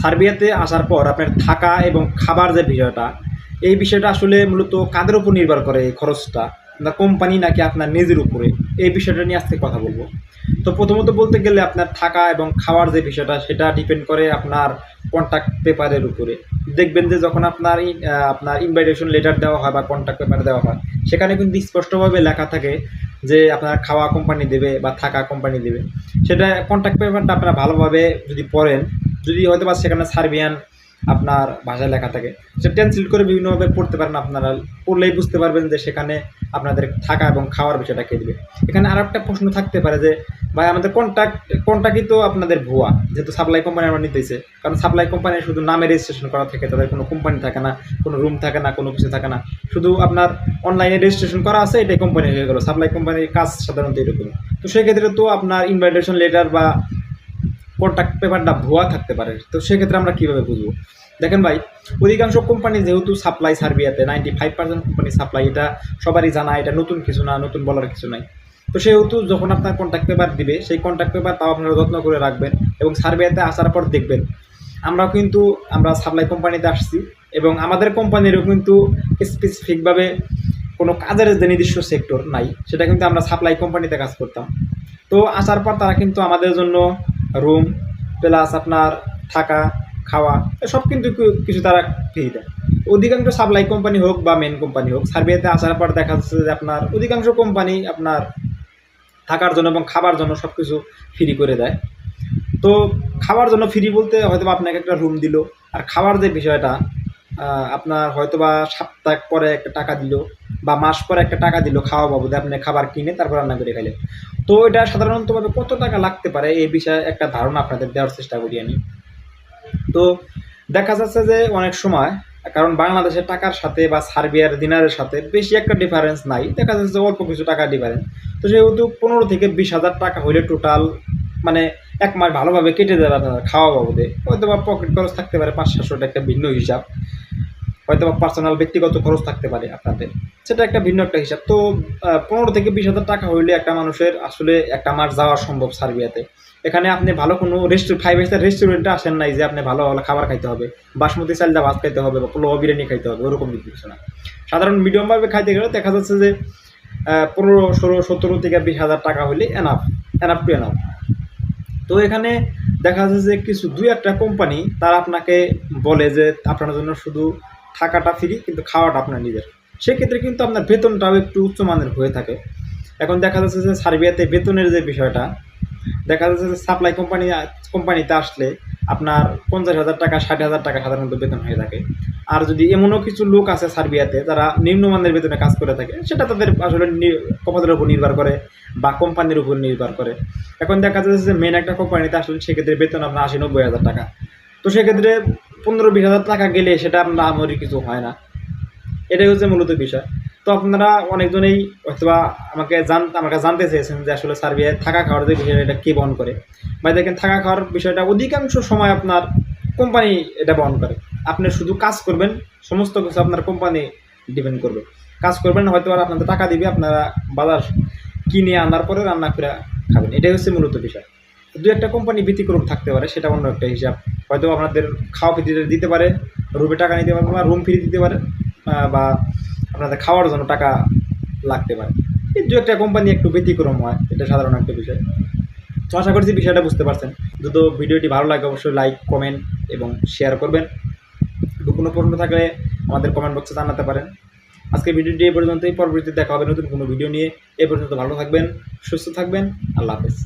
সার্বিয়াতে আসার পর আপনার থাকা এবং খাবার যে বিষয়টা, এই বিষয়টা আসলে মূলত কাদের উপর নির্ভর করে এই খরচটা? না কোম্পানি নাকি আপনার নিজের উপরে? এই বিষয়টা নিয়ে আজকে কথা বলব। তো প্রথমত বলতে গেলে আপনার থাকা এবং খাওয়ার যে বিষয়টা, সেটা ডিপেন্ড করে আপনার কন্ট্যাক্ট পেপারের উপরে। দেখবেন যে যখন আপনার আপনার ইনভাইটেশন লেটার দেওয়া হয় বা কন্ট্যাক্ট পেপার দেওয়া হয়, সেখানে কিন্তু স্পষ্টভাবে লেখা থাকে যে আপনার খাওয়া কোম্পানি দেবে বা থাকা কোম্পানি দেবে। সেটা কন্ট্যাক্ট পেপারটা আপনারা ভালোভাবে যদি পড়েন যদি হয়তো বা সেখানে সার্বিয়ান আপনার ভাষায় লেখা থাকে, সেটা ট্রান্সলেট করে বিভিন্নভাবে পড়তে পারেন আপনারা, পড়লেই বুঝতে পারবেন যে সেখানে আপনাদের থাকা এবং খাওয়ার বিষয়টা কে দেবে। এখানে আর একটা প্রশ্ন থাকতে পারে যে, ভাই, আমাদের কন্ট্যাক্ট কন্ট্যাক্টই তো আপনাদের ভুয়া, যেহেতু সাপ্লাই কোম্পানি আমরা নিতেছে কারণ সাপ্লাই কোম্পানি শুধু নামে রেজিস্ট্রেশন করা থাকে, তাদের কোনো কোম্পানি থাকে না, কোনো রুম থাকে না, কোনো কিছু থাকে না। শুধু আপনার অনলাইনে রেজিস্ট্রেশন করা আছে, এটাই কোম্পানি হয়ে গেলো। সাপ্লাই কোম্পানির কাজ সাধারণত এরকম তো সেক্ষেত্রে তো আপনার ইনভাইটেশন লেটার বা কন্ট্যাক্ট পেপারটা ভুয়া থাকতে পারে। তো সেক্ষেত্রে আমরা কীভাবে বুঝব? দেখেন ভাই, অধিকাংশ কোম্পানি যেহেতু supply সার্বিয়াতে ninety five percent company supply এটা সবারই জানা, এটা নতুন কিছু না, নতুন বলার কিছু নাই। তো সেহেতু যখন আপনার কন্ট্যাক্ট পেপার দিবে, সেই কন্ট্যাক্ট পেপার তাও আপনারা যত্ন করে রাখবেন এবং সার্বিয়াতে আসার পর দেখবেন। আমরাও কিন্তু, আমরা সাপ্লাই কোম্পানিতে আসছি এবং আমাদের কোম্পানিরও কিন্তু স্পেসিফিকভাবে কোনো কাজের যে নির্দিষ্ট সেক্টর নাই, সেটা কিন্তু আমরা সাপ্লাই কোম্পানিতে কাজ করতাম। তো আসার পর তারা কিন্তু আমাদের জন্য রুম প্লাস আপনার থাকা, খাওয়া, এসব কিন্তু কিছু তারা ফ্রি দেয়। অধিকাংশ সাপ্লাই কোম্পানি হোক বা মেন কোম্পানি হোক সার্ভেতে আসার পর দেখা যাচ্ছে যে আপনার অধিকাংশ কোম্পানি আপনার থাকার জন্য এবং খাবার জন্য সব কিছু ফ্রি করে দেয়। তো খাওয়ার জন্য ফ্রি বলতে হয়তো আপনাকে একটা রুম দিল। আর খাওয়ার যে বিষয়টা আপনার হয়তো বা সপ্তাহ পরে একটা টাকা দিল বা মাস পরে একটা টাকা দিল খাওয়া বাবদে, আপনি খাবার কিনে তারপর রান্না করে খাইলেন। তো এটা সাধারণতভাবে কত টাকা লাগতে পারে? এই বিষয়ে একটা ধারণা আপনাদের দেওয়ার চেষ্টা করি আমি। তো দেখা যাচ্ছে যে অনেক সময়, কারণ বাংলাদেশের টাকার সাথে বা সার্বিয়ার দিনারের সাথে বেশি একটা ডিফারেন্স নাই। দেখা যাচ্ছে অল্প কিছু টাকা ডিফারেন্স তো সেহেতু পনেরো থেকে বিশ হাজার টাকা হইলে টোটাল মানে এক মাস ভালোভাবে কেটে যাবে আপনার খাওয়া বাবদে হয়তো বা পকেট খরচ থাকতে পারে পাঁচ সাতশোটা একটা ভিন্ন হিসাব। হয়তো বা পার্সোনাল ব্যক্তিগত খরচ থাকতে পারে আপনাদের। সেটা একটা ভিন্ন একটা হিসাব। তো পনেরো থেকে বিশ হাজার টাকা হইলে একটা মানুষের আসলে একটা মাস যাওয়া সম্ভব সার্বিয়াতে। এখানে আপনি ভালো কোনো রেস্টু ফাইভ স্টার রেস্টুরেন্টে আসেন নাই যে আপনি ভালো ভালো খাবার খাইতে হবে। বাসমতি চালটা ভাত খাইতে হবে বা পোলাও বিরিয়ানি খাইতে হবে, ওরকম কিছু না। সাধারণ মিডিয়ামভাবে খাইতে গেলে দেখা যাচ্ছে যে পনেরো, ষোলো, সতেরো থেকে বিশ হাজার টাকা হলে এনাফ এনাফ টু এনাফ তো এখানে দেখা যাচ্ছে যে কিছু দুই একটা কোম্পানি তারা আপনাকে বলে যে আপনার জন্য শুধু থাকাটা ফ্রি কিন্তু খাওয়াটা আপনার নিজের। সেক্ষেত্রে কিন্তু আপনার বেতনটাও একটু উচ্চমানের হয়ে থাকে। এখন দেখা যাচ্ছে যে সার্বিয়াতে বেতনের যে বিষয়টা, দেখা যাচ্ছে যে সাপ্লাই কোম্পানি কোম্পানিতে আসলে আপনার পঞ্চাশ হাজার টাকা, ষাট হাজার টাকা সাধারণত বেতন হয়ে থাকে। আর যদি এমনও কিছু লোক আছে সার্বিয়াতে, যারা নিম্নমানের বেতনে কাজ করে থাকে, সেটা তাদের আসলে কপালের উপর নির্ভর করে বা কোম্পানির উপর নির্ভর করে। এখন দেখা যাচ্ছে যে মেন একটা কোম্পানিতে আসলে সেক্ষেত্রে বেতন আপনার আশি, নব্বই হাজার টাকা। তো সেক্ষেত্রে পনেরো, বিশ হাজার টাকা গেলে সেটা আপনার আমরি কিছু হয় না। এটাই হচ্ছে মূলত বিষয়। তো আপনারা অনেকজনেই অথবা আমাকে জান, আমাকে জানতে চেয়েছেন যে আসলে সার্বিয়ায় থাকা খাওয়ার যে বিষয়টা, এটা কে বহন করে? বা দেখেন, থাকা খাওয়ার বিষয়টা অধিকাংশ সময় আপনার কোম্পানি এটা বহন করে। আপনি শুধু কাজ করবেন, সমস্ত কিছু আপনার কোম্পানি ডিপেন্ড করবে। কাজ করবেন হয়তো আর আপনাদের টাকা দিবে, আপনারা বাজার কিনে আনার পরে রান্না করে খাবেন। এটাই হচ্ছে মূলত বিষয়। দু একটা কোম্পানি ব্যতিক্রম থাকতে পারে, সেটা অন্য একটা হিসাব। হয়তো আপনাদের খাওয়া ফ্রি দিতে পারে, রুমে টাকা নিতে পারে বা রুম ফ্রি দিতে পারে বা আপনাদের খাওয়ার জন্য টাকা লাগতে পারে। এই দু একটা কোম্পানি একটু ব্যতিক্রম হয়, এটা সাধারণ একটা বিষয়। তো আশা করছি বিষয়টা বুঝতে পারছেন। যদি ভিডিওটি ভালো লাগে, অবশ্যই লাইক কমেন্ট এবং শেয়ার করবেন। কোনো প্রশ্ন থাকলে আমাদের কমেন্ট বক্সে জানাতে পারেন। আজকে ভিডিওটি এই পর্যন্তই। পরবর্তীতে দেখা হবে নতুন কোনো ভিডিও নিয়ে। এ পর্যন্ত ভালো থাকবেন, সুস্থ থাকবেন। আল্লাহ হাফেজ।